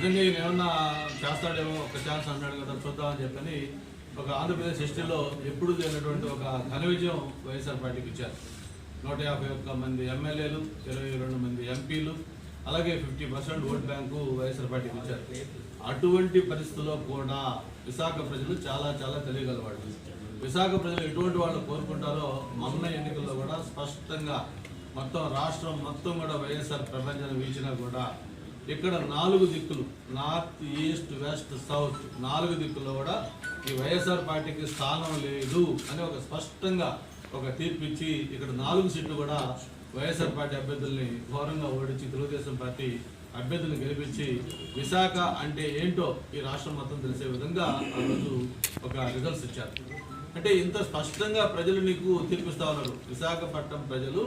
ఈయన ఏమన్నా చేస్తాడేమో ఒక ఛాన్స్ అన్నాడు కదా చూద్దామని చెప్పని ఒక ఆంధ్రప్రదేశ్ హిస్టరీలో ఎప్పుడు లేనటువంటి ఒక ఘన విజయం వైఎస్ఆర్ పార్టీకి ఇచ్చారు. నూట యాభై ఒక్క మంది ఎమ్మెల్యేలు ఇరవై రెండు మంది ఎంపీలు అలాగే fifty percent vote bank YSR పార్టీకి ఇచ్చారు. అటువంటి పరిస్థితుల్లో కూడా విశాఖ ప్రజలు చాలా చాలా తెలియగలవాళ్ళు. విశాఖ ప్రజలు ఎటువంటి వాళ్ళు కోరుకుంటారో మొన్న ఎన్నికల్లో కూడా స్పష్టంగా మొత్తం రాష్ట్రం మొత్తం కూడా వైఎస్ఆర్ ప్రపంచాన్ని వీచినా కూడా ఇక్కడ నాలుగు దిక్కులు నార్త్ ఈస్ట్ వెస్ట్ సౌత్ నాలుగు దిక్కుల్లో కూడా ఈ వైఎస్ఆర్ పార్టీకి స్థానం లేదు అని ఒక స్పష్టంగా ఒక తీర్పు ఇచ్చి ఇక్కడ నాలుగు సీట్లు కూడా వైఎస్ఆర్ పార్టీ అభ్యర్థుల్ని ఘోరంగా ఓడించి తెలుగుదేశం పార్టీ అభ్యర్థులను గెలిపించి విశాఖ అంటే ఏంటో ఈ రాష్ట్రం మొత్తం తెలిసే విధంగా ఆ రోజు ఒక రిజల్ట్స్ ఇచ్చారు. అంటే ఇంత స్పష్టంగా ప్రజలు నీకు తీర్పిస్తా ఉన్నారు. విశాఖపట్నం ప్రజలు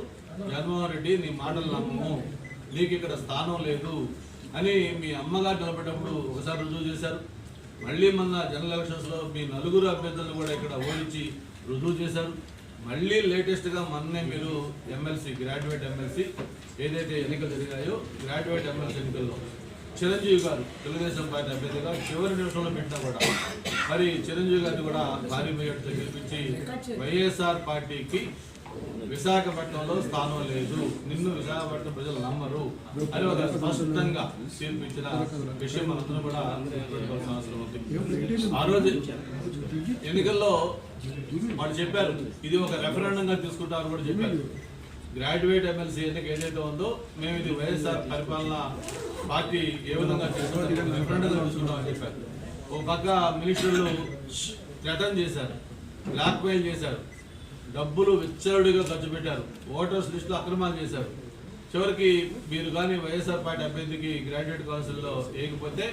జగన్మోహన్ రెడ్డి నీ మాటలు నమ్మము. నీకు ఇక్కడ స్థానం లేదు. అని మీ అమ్మగారు నిలబడేటప్పుడు ఒకసారి రుజువు చేశారు. మళ్ళీ మొన్న జనరల్ ఎలక్షన్స్లో మీ నలుగురు అభ్యర్థులను కూడా ఇక్కడ ఓడించి రుజువు చేశారు. మళ్ళీ లేటెస్ట్గా మొన్నే మీరు ఎమ్మెల్సీ గ్రాడ్యుయేట్ ఎమ్మెల్సీ ఏదైతే ఎన్నికలు జరిగాయో గ్రాడ్యుయేట్ ఎమ్మెల్సీ ఎన్నికల్లో చిరంజీవి గారు తెలుగుదేశం పార్టీ అభ్యర్థిగా చివరి నిమిషంలో పెట్టినా కూడా మరి చిరంజీవి గారిని కూడా భారీ మెజార్టీతో గెలిపించి వైఎస్ఆర్ పార్టీకి విశాఖపట్నంలో స్థానం లేదు. నిన్ను విశాఖపట్నం ప్రజలు నమ్మరు. అని ఒక స్పష్టంగా తీర్పిచ్చిన విషయం మనందరం కూడా అవసరం ఉంది. ఆ రోజు ఎన్నికల్లో వాళ్ళు చెప్పారు ఇది ఒక రెఫరెండంగా తీసుకుంటారు కూడా చెప్పారు. గ్రాడ్యుయేట్ ఎమ్మెల్సీ ఎన్నిక ఏదైతే ఉందో మేము ఇది వైఎస్ఆర్ పరిపాలన పార్టీ ఏ విధంగా చేసుకుంటాం రెఫరెండంగా తీసుకుంటామని చెప్పారు. ఓ పక్క మినిస్టర్లు థ్రెటన్ చేశారు బ్లాక్ మెయిల్ చేశారు. డబ్బులు విచ్చరుడిగా ఖర్చు పెట్టారు. ఓటర్స్ లిస్టులో అక్రమాలు చేశారు. చివరికి మీరు కానీ వైఎస్ఆర్ పార్టీ అభ్యర్థికి గ్రాడ్యుయేట్ కౌన్సిల్లో వేయకపోతే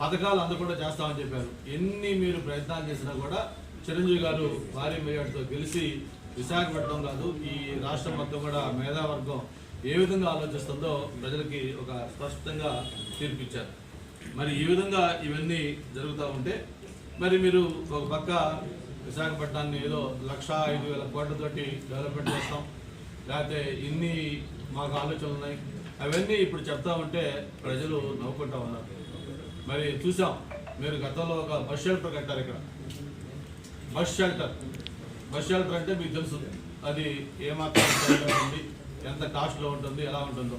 పథకాలు అందకుండా చేస్తామని చెప్పారు. ఎన్ని మీరు ప్రయత్నాలు చేసినా కూడా చిరంజీవి గారు భారీ మేయర్తో గెలిచి విశాఖపట్నం కాదు ఈ రాష్ట్రం మొత్తం కూడా మేధావర్గం ఏ విధంగా ఆలోచిస్తుందో ప్రజలకి ఒక స్పష్టంగా తీర్పిచ్చారు. మరి ఈ విధంగా ఇవన్నీ జరుగుతూ ఉంటే మరి మీరు ఒక పక్క విశాఖపట్నాన్ని ఏదో లక్ష ఐదు వేల కోట్లతోటి డెవలప్మెంట్ చేస్తాం. లేకపోతే ఇన్ని మాకు ఆలోచనలు ఉన్నాయి. అవన్నీ ఇప్పుడు చెప్తా ఉంటే ప్రజలు నవ్వుకుంటా ఉన్నారు. మరి చూసాం మీరు గతంలో ఒక బస్ షెల్టర్ కట్టారు ఇక్కడ. Bus shelter. బస్ షెల్టర్ అంటే మీకు తెలుసు అది ఏమాత్రం ఉంది ఎంత కాస్ట్లో ఉంటుంది ఎలా ఉంటుందో.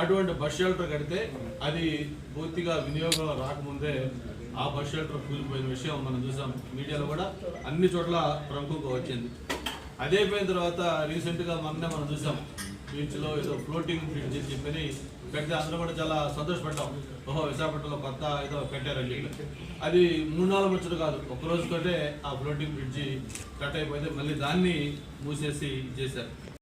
అటువంటి బస్ షెల్టర్ కడితే అది పూర్తిగా వినియోగంలో రాకముందే ఆ బస్ షెల్టర్ కూలిపోయిన విషయం మనం చూసాం. మీడియాలో కూడా అన్ని చోట్ల ప్రముఖంగా వచ్చింది. అదే అయిపోయిన తర్వాత రీసెంట్గా మొన్నే మనం చూసాం. బీచ్లో ఏదో ఫ్లోటింగ్ బ్రిడ్జ్ అని చెప్పని పెడితే అందరూ కూడా చాలా సంతోషపడ్డాం. ఓహో విశాఖపట్నంలో కొత్త ఏదో పెట్టారని అది మూడు నాలుగు వచ్చుడు కాదు. ఒక రోజుతోటే ఆ ఫ్లోటింగ్ బ్రిడ్జి కట్ అయిపోతే మళ్ళీ దాన్ని మూసేసి చేశారు.